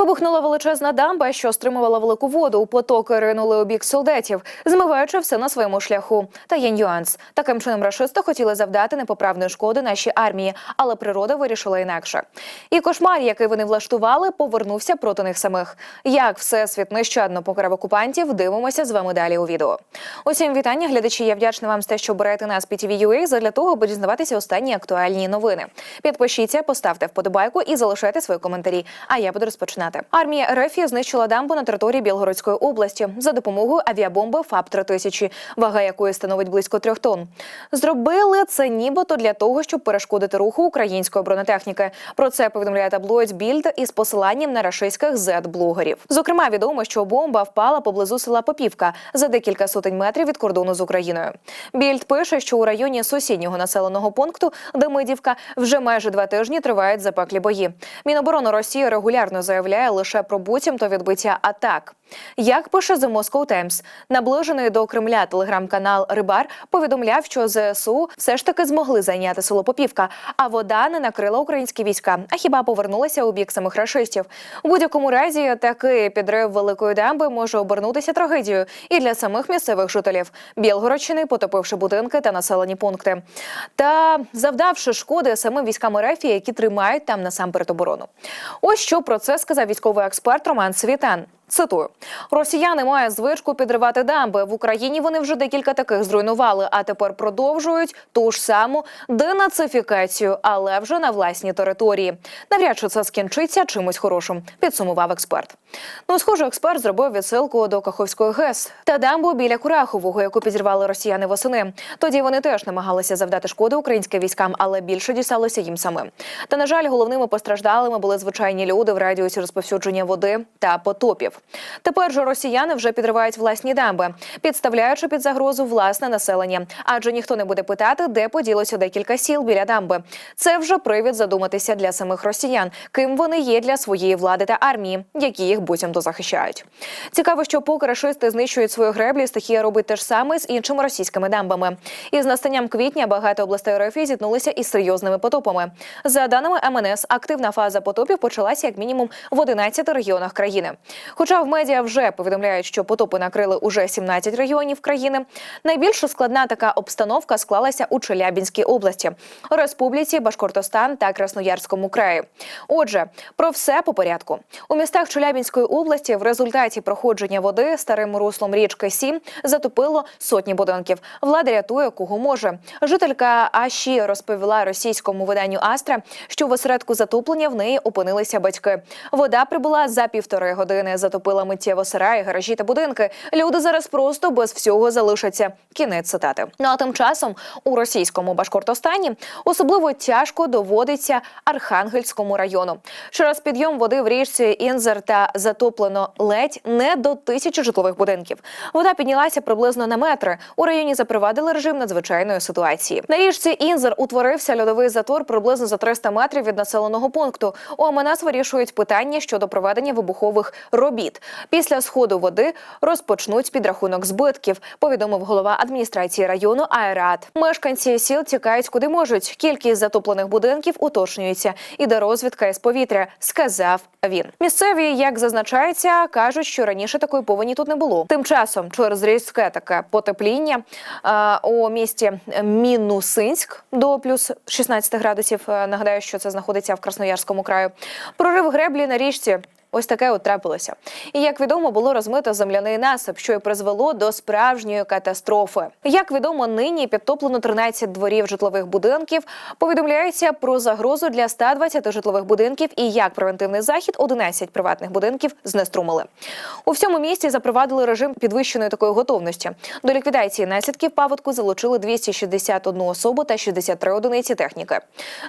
Вибухнула величезна дамба, що стримувала велику воду. У Потоки ринули у бік солдатів, змиваючи все на своєму шляху. Та є нюанс. Таким чином рашисти хотіли завдати непоправної шкоди нашій армії, але природа вирішила інакше. І кошмар, який вони влаштували, повернувся проти них самих. Як всесвіт нещадно покарав окупантів, дивимося з вами далі у відео. Усім вітання, глядачі. Я вдячна вам за те, що берете нас під TVUA задля того, аби дізнаватися останні актуальні новини. Підпишіться, поставте вподобайку і залишайте свої коментарі. А я буду розпочинати. Армія РФ знищила дамбу на території Білгородської області за допомогою авіабомби ФАП 3000 вага якої становить близько трьох тонн. Зробили це нібито для того, щоб перешкодити руху української бронетехніки. Про це повідомляє таблоїд Більд із посиланням на рашистських зет-блогерів. Зокрема, відомо, що бомба впала поблизу села Попівка за декілька сотень метрів від кордону з Україною. Більд пише, що у районі сусіднього населеного пункту Демидівка вже майже два тижні тривають запеклі бої. Міноборони Росії регулярно заявляє лише про буцімто відбиття атак. Як пише The Moscow Times, наближений до Кремля телеграм-канал Рибар повідомляв, що ЗСУ все ж таки змогли зайняти село Попівка, а вода не накрила українські війська, а хіба повернулася у бік самих рашистів. У будь-якому разі такий підрив великої дамби може обернутися трагедією і для самих місцевих жителів Білгородщини, потопивши будинки та населені пункти, та завдавши шкоди самим військам РФ, які тримають там насамперед оборону. Ось що про це сказав військовий експерт Роман Світан. Цитую: Росіяни мають звичку підривати дамби в Україні. Вони вже декілька таких зруйнували, а тепер продовжують ту ж саму денацифікацію, але вже на власній території. Навряд чи це скінчиться чимось хорошим. Підсумував експерт. Ну, схоже, експерт зробив відсилку до Каховської ГЕС та дамбу біля Курахового, яку підірвали росіяни восени. Тоді вони теж намагалися завдати шкоди українським військам, але більше дісталося їм самим. Та на жаль, головними постраждалими були звичайні люди в радіусі розповсюдження води та потопів. Тепер же росіяни вже підривають власні дамби, підставляючи під загрозу власне населення. Адже ніхто не буде питати, де поділося декілька сіл біля дамби. Це вже привід задуматися для самих росіян, ким вони є для своєї влади та армії, які їх буцімто захищають. Цікаво, що поки рашисти знищують свої греблі, стихія робить те ж саме з іншими російськими дамбами. І з настанням квітня багато областей РФ зіткнулися із серйозними потопами. За даними МНС, активна фаза потопів почалася як мінімум в 11 регіонах країни. Хоча в медіа вже повідомляють, що потопи накрили уже 17 регіонів країни. Найбільш складна така обстановка склалася у Челябінській області, Республіці Башкортостан та Красноярському краї. Отже, про все по порядку у містах Челябінської області в результаті проходження води старим руслом річки Сім затопило сотні будинків. Влада рятує кого може. Жителька Аші розповіла російському виданню Астра, що в осередку затоплення в неї опинилися батьки. Вода прибула за півтори години. Затопила миттєво сараї, гаражі та будинки. Люди зараз просто без всього залишаться. Кінець цитати. Ну а тим часом у російському Башкортостані особливо тяжко доводиться Архангельському району. Через підйом води в річці Інзер та затоплено ледь не до тисячі житлових будинків. Вода піднялася приблизно на метри. У районі запровадили режим надзвичайної ситуації. На річці Інзер утворився льодовий затор приблизно за 300 метрів від населеного пункту. У ОМНС вирішують питання щодо проведення вибухових робіт. Після сходу води розпочнуть підрахунок збитків. Повідомив голова адміністрації району Аерат. Мешканці сіл тікають куди можуть. Кількість затоплених будинків уточнюється. Іде розвідка із повітря, сказав він. Місцеві, як зазначається, кажуть, що раніше такої повені тут не було. Тим часом через різке таке потепління у місті Мінусинськ до плюс 16 градусів. Нагадаю, що це знаходиться в Красноярському краю. Прорив греблі на річці. Ось таке от трапилося. І як відомо, було розмито земляний насип, що й призвело до справжньої катастрофи. Як відомо, нині підтоплено 13 дворів житлових будинків. Повідомляється про загрозу для 120 житлових будинків і як превентивний захід 11 приватних будинків знеструмили. У всьому місті запровадили режим підвищеної такої готовності. До ліквідації наслідків паводку залучили 261 особу та 63 одиниці техніки.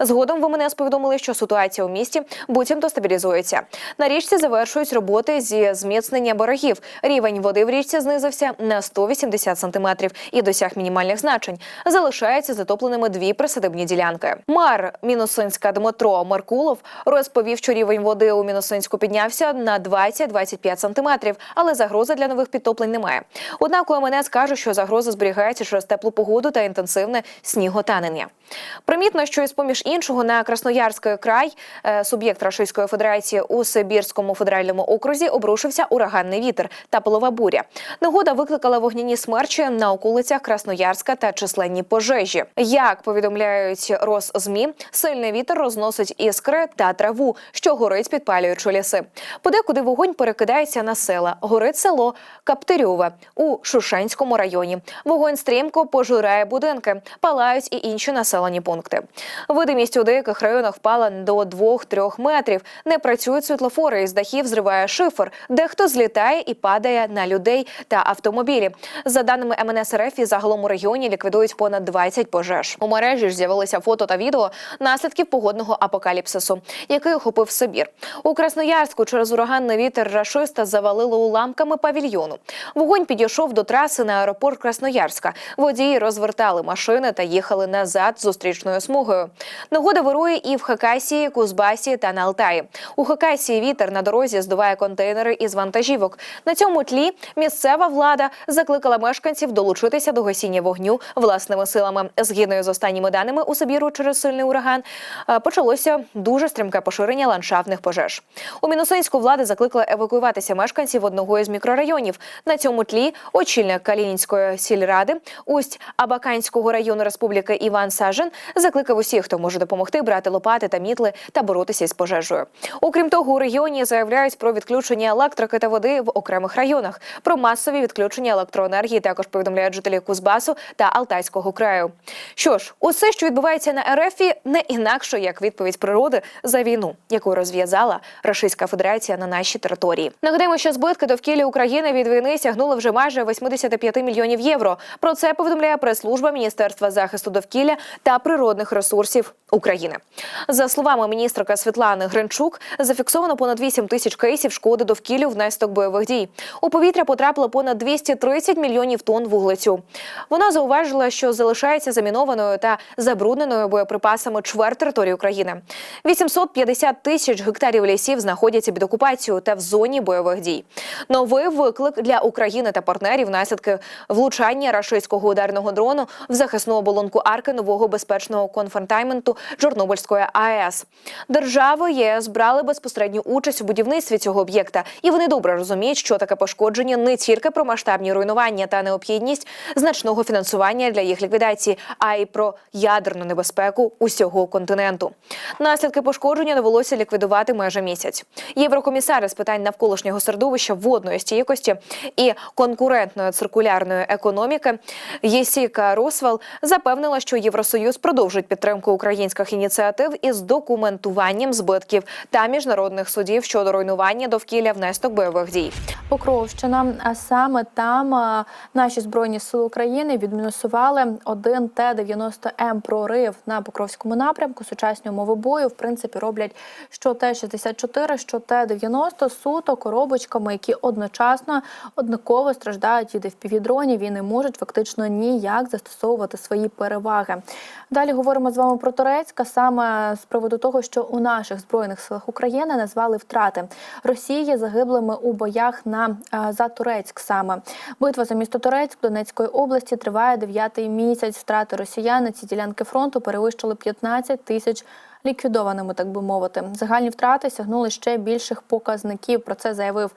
Згодом в МНС повідомили, що ситуація у місті буцімто стабілізується. На річці завершують роботи зі зміцнення берегів. Рівень води в річці знизився на 180 сантиметрів і досяг мінімальних значень. Залишаються затопленими дві присадибні ділянки. Мар Мінусинська Дмитро Маркулов розповів, що рівень води у Мінусинську піднявся на 20-25 сантиметрів, але загрози для нових підтоплень немає. Однак УМНС каже, що загроза зберігається через теплу погоду та інтенсивне сніготанення. Примітно, що із поміж іншого на Красноярський край е, суб'єкт Рашистської Федерації у Сибірському Херсонському федеральному окрузі обрушився ураганний вітер та полова буря. Негода викликала вогняні смерчі на околицях Красноярська та численні пожежі. Як повідомляють Росзмі, сильний вітер розносить іскри та траву, що горить, підпалюючи ліси. Подекуди вогонь перекидається на села. Горить село Каптерьове у Шушенському районі. Вогонь стрімко пожирає будинки, палають і інші населені пункти. Видимість у деяких районах впала до 2-3 метрів. Не працюють світлофори із дахів зриває шифер. Дехто злітає і падає на людей та автомобілі. За даними МНС РФ, і загалом у регіоні ліквідують понад 20 пожеж. У мережі ж з'явилися фото та відео наслідків погодного апокаліпсису, який охопив Сибір. У Красноярську через ураганний вітер рашиста завалило уламками павільйону. Вогонь підійшов до траси на аеропорт Красноярська. Водії розвертали машини та їхали назад зустрічною смугою. Негода вирує і в Хакасії, Кузбасі та на Алтаї. У Хакасії вітер на дорозі здуває контейнери із вантажівок. На цьому тлі місцева влада закликала мешканців долучитися до гасіння вогню власними силами. Згідно з останніми даними у Сибіру через сильний ураган е, почалося дуже стрімке поширення ландшафтних пожеж. У Мінусинську влада закликала евакуюватися мешканців одного із мікрорайонів. На цьому тлі очільник Калінінської сільради усть Абаканського району Республіки Іван Сажин закликав усіх, хто може допомогти брати лопати та мітли та боротися із пожежею. Окрім того, у регіоні заявляють про відключення електрики та води в окремих районах. Про масові відключення електроенергії також повідомляють жителі Кузбасу та Алтайського краю. Що ж, усе, що відбувається на РФ, не інакше як відповідь природи за війну, яку розв'язала Російська Федерація на нашій території. Нагадаємо, що збитки довкілля України від війни сягнули вже майже 85 мільйонів євро. Про це повідомляє прес-служба Міністерства захисту довкілля та природних ресурсів України. За словами міністерка Світлани Гринчук, зафіксовано понад 8 тисяч кейсів шкоди довкіллю внаслідок бойових дій. У повітря потрапило понад 230 мільйонів тонн вуглецю. Вона зауважила, що залишається замінованою та забрудненою боєприпасами чверть території України. 850 тисяч гектарів лісів знаходяться під окупацією та в зоні бойових дій. Новий виклик для України та партнерів наслідки влучання рашистського ударного дрону в захисну оболонку арки нового безпечного конфронтайменту Чорнобильської АЕС. Держави ЄС брали безпосередню участь у будівництві цього об'єкта, і вони добре розуміють, що таке пошкодження не тільки про масштабні руйнування та необхідність значного фінансування для їх ліквідації, а й про ядерну небезпеку усього континенту. Наслідки пошкодження довелося ліквідувати майже місяць. Єврокомісари з питань навколишнього середовища водної стійкості і конкурентної циркулярної економіки Єсіка Росвел запевнила, що Євросоюз продовжить підтримку українських ініціатив із документуванням збитків та міжнародних судів щодо руйнування довкілля внаслідок бойових дій. Покровщина. А саме там наші збройні сили України відмінусували один Т-90М прорив на Покровському напрямку. Сучасні умови бою в принципі роблять що Т-64, що Т-90 суто коробочками, які одночасно однаково страждають від FPV-дронів і не можуть фактично ніяк застосовувати свої переваги. Далі говоримо з вами про Турецька саме з приводу того, що у наших збройних силах України назвали втрати Росії загиблими у боях на е, за Турецьк. Саме битва за місто Турецьк Донецької області триває дев'ятий місяць. Втрати росіян на ці ділянки фронту перевищили 15 тисяч. Ліквідованими, так би мовити, загальні втрати сягнули ще більших показників. Про це заявив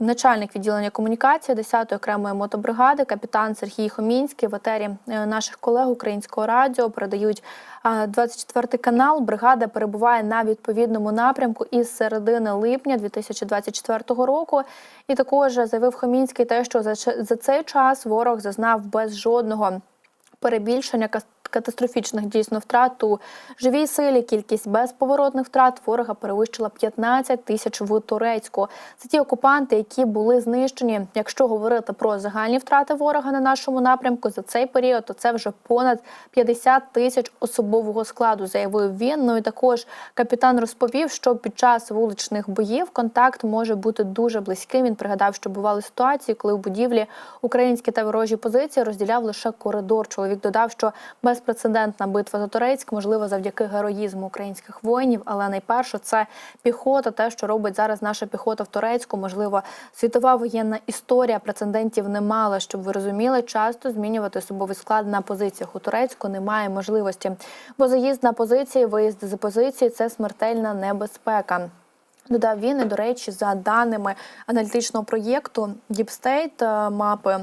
начальник відділення комунікації 10-ї окремої мотобригади, капітан Сергій Хомінський в етері е, наших колег українського радіо передають а, 24 канал. Бригада перебуває на відповідному напрямку із середини липня 2024 року. І також заявив Хомінський те, що за цей час ворог зазнав без жодного перебільшення катастрофічних дійсно втрат у живій силі. Кількість безповоротних втрат ворога перевищила 15 тисяч в Турецьку. Це ті окупанти, які були знищені. Якщо говорити про загальні втрати ворога на нашому напрямку за цей період, то це вже понад 50 тисяч особового складу. Заявив він. Ну і також капітан розповів, що під час вуличних боїв контакт може бути дуже близьким. Він пригадав, що бували ситуації, коли в будівлі українські та ворожі позиції розділяв лише коридор. Чоловік додав, що безпрецедентна битва за Турецьк можливо завдяки героїзму українських воїнів, але найперше це піхота, те, що робить зараз наша піхота в Турецьку. Можливо, світова воєнна історія прецедентів не мала, щоб ви розуміли, часто змінювати особовий склад на позиціях у Турецьку немає можливості, бо заїзд на позиції, виїзд з позиції це смертельна небезпека. Додав він і, до речі, за даними аналітичного проєкту е, мапи.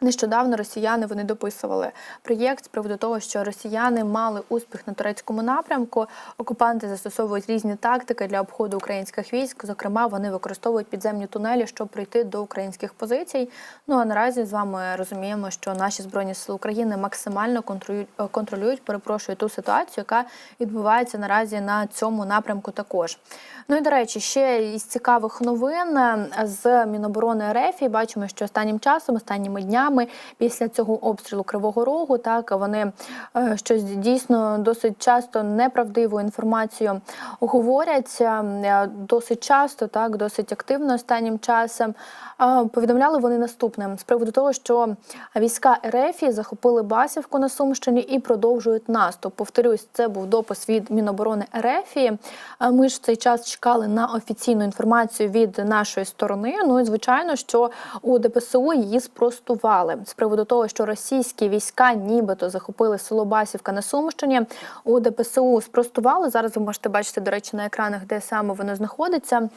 Нещодавно росіяни вони дописували проєкт з приводу того, що росіяни мали успіх на турецькому напрямку. Окупанти застосовують різні тактики для обходу українських військ. Зокрема, вони використовують підземні тунелі, щоб прийти до українських позицій. Ну а наразі з вами розуміємо, що наші збройні сили України максимально контролюють, контролюють перепрошую ту ситуацію, яка відбувається наразі на цьому напрямку. Також ну і до речі, ще із цікавих новин з Міноборони РФ бачимо, що останнім часом, останніми днями, після цього обстрілу Кривого Рогу, так вони е, щось дійсно досить часто неправдиву інформацію говорять. е, Досить часто, так досить активно останнім часом. Е, Повідомляли вони наступним з приводу того, що війська РФ захопили Басівку на Сумщині і продовжують наступ. Повторюсь, це був допис від Міноборони РФ. Е, Ми ж в цей час чекали на офіційну інформацію від нашої сторони. Ну і звичайно, що у ДПСУ її спростували з приводу того, що російські війська нібито захопили село Басівка на Сумщині. У ДПСУ спростували. Зараз ви можете бачити, до речі, на екранах, де саме воно знаходиться.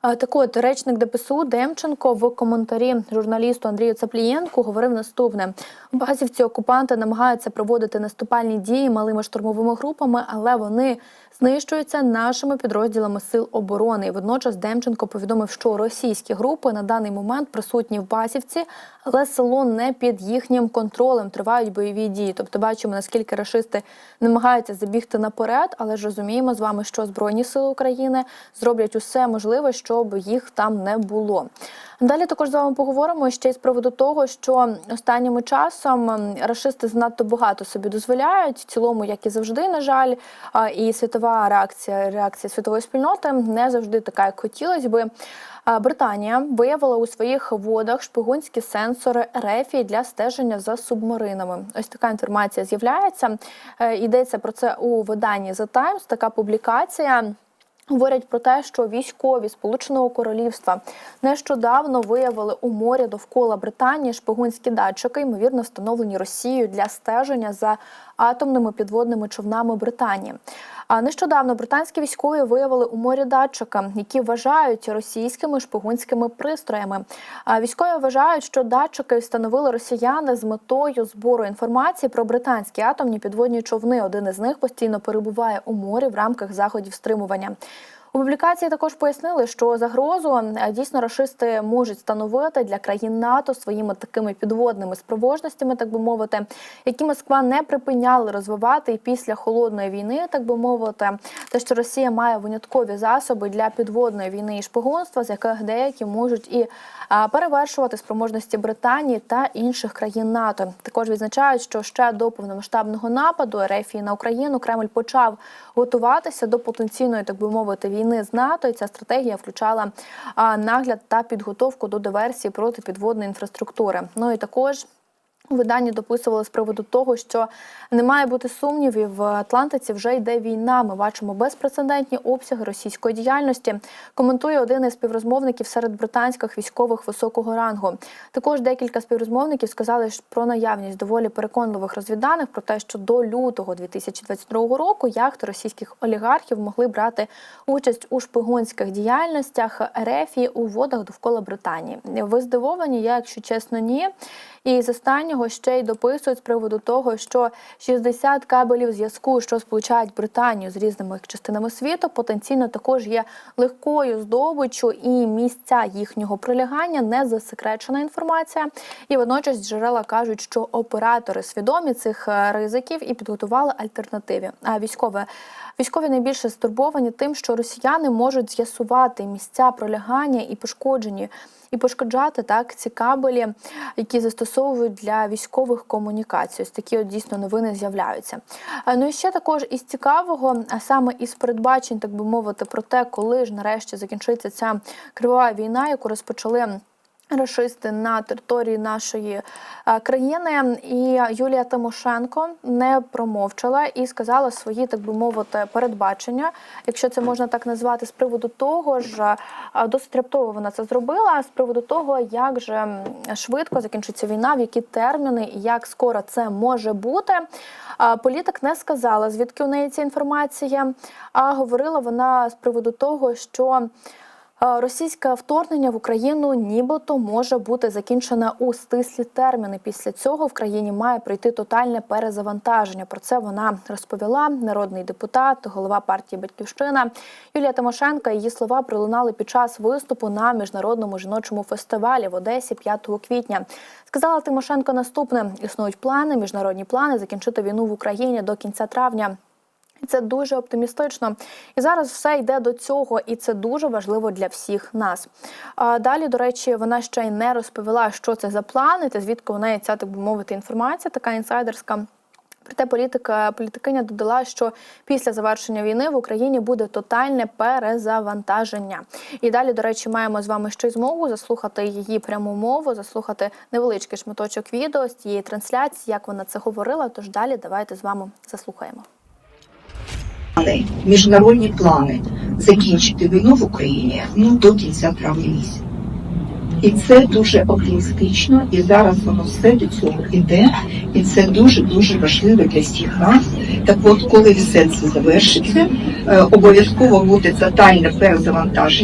Так от, речник ДПСУ Демченко в коментарі журналісту Андрію Цаплієнку говорив наступне: базівці окупанти намагаються проводити наступальні дії малими штурмовими групами, але вони знищуються нашими підрозділами сил оборони. І водночас Демченко повідомив, що російські групи на даний момент присутні в Басівці, але село не під їхнім контролем. Тривають бойові дії. Тобто, бачимо наскільки рашисти намагаються забігти наперед, але ж розуміємо з вами, що збройні сили України зроблять усе можливе, щоб їх там не було. Далі також з вами поговоримо ще й з приводу того, що останнім часом м, рашисти занадто багато собі дозволяють, в цілому, як і завжди, на жаль, і світова реакція, реакція світової спільноти не завжди така, як хотілося би. Британія виявила у своїх водах шпигунські сенсори РЕФІ для стеження за субмаринами. Ось така інформація з'являється. Е, Йдеться про це у виданні The Times, така публікація. Говорять про те, що військові Сполученого Королівства нещодавно виявили у морі довкола Британії шпигунські датчики, ймовірно встановлені Росією для стеження за атомними підводними човнами Британії. А нещодавно британські військові виявили у морі датчика, які вважають російськими шпигунськими пристроями. А військові вважають, що датчики встановили росіяни з метою збору інформації про британські атомні підводні човни. Один із них постійно перебуває у морі в рамках заходів стримування. У публікації також пояснили, що загрозу е, дійсно рашисти можуть становити для країн НАТО своїми такими підводними спроможностями, так би мовити, які Москва не припиняла розвивати і після холодної війни, так би мовити, те, що Росія має виняткові засоби для підводної війни і шпигунства, з яких деякі можуть і перевершувати спроможності Британії та інших країн НАТО. Також відзначають, що ще до повномасштабного нападу РФ на Україну Кремль почав готуватися до потенційної, так би мовити, війни з НАТО. І ця стратегія включала нагляд та підготовку до диверсії проти підводної інфраструктури. Ну і також. У виданні дописували з приводу того, що не має бути сумнівів, в Атлантиці вже йде війна. Ми бачимо безпрецедентні обсяги російської діяльності. Коментує один із співрозмовників серед британських військових високого рангу. Також декілька співрозмовників сказали про наявність доволі переконливих розвідданих про те, що до лютого 2022 року яхти російських олігархів могли брати участь у шпигунських діяльностях РФ у водах довкола Британії. Ви здивовані? Я, якщо чесно, ні. І з останнього ще й дописують з приводу того, що 60 кабелів зв'язку, що сполучають Британію з різними частинами світу, потенційно також є легкою здобиччю і місця їхнього прилягання не засекречена інформація. І водночас джерела кажуть, що оператори свідомі цих е, ризиків і підготували альтернативі. А військове військові найбільше стурбовані тим, що росіяни можуть з'ясувати місця пролягання і пошкоджені і пошкоджати так ці кабелі, які застосовують для військових комунікацій. Ось такі от дійсно новини з'являються. Е, Ну і ще також із цікавого, саме із передбачень, так би мовити, про те, коли ж нарешті закінчиться ця крива війна, яку розпочали. Рашисти на території нашої е, країни, і Юлія Тимошенко не промовчала і сказала свої, так би мовити, передбачення, якщо це можна так назвати, з приводу того ж е, досить раптово вона це зробила. З приводу того, як же швидко закінчиться війна, в які терміни і як скоро це може бути. Політик не сказала, звідки у неї ця інформація, а говорила вона з приводу того, що. Російське вторгнення в Україну нібито може бути закінчене у стислі терміни. Після цього в країні має пройти тотальне перезавантаження. Про це вона розповіла. Народний депутат, голова партії Батьківщина Юлія Тимошенко. Її слова пролунали під час виступу на міжнародному жіночому фестивалі в Одесі 5 квітня. Сказала Тимошенко наступне: існують плани, міжнародні плани закінчити війну в Україні до кінця травня. Це дуже оптимістично. І зараз все йде до цього, і це дуже важливо для всіх нас. Далі, до речі, вона ще й не розповіла, що це за плани, та звідки у неї ця, так би мовити, інформація, така інсайдерська. Проте політика політикиня додала, що після завершення війни в Україні буде тотальне перезавантаження. І далі, до речі, маємо з вами ще й змогу заслухати її пряму мову, заслухати невеличкий шматочок відео з цієї трансляції, як вона це говорила. Тож далі давайте з вами заслухаємо. Міжнародні плани закінчити війну в Україні ну до кінця травня місяця. І це дуже оптимістично, і зараз воно все до цього йде, і це дуже дуже важливо для всіх нас. Так от, коли все це завершиться, е, обов'язково буде тотальне перезавантаження.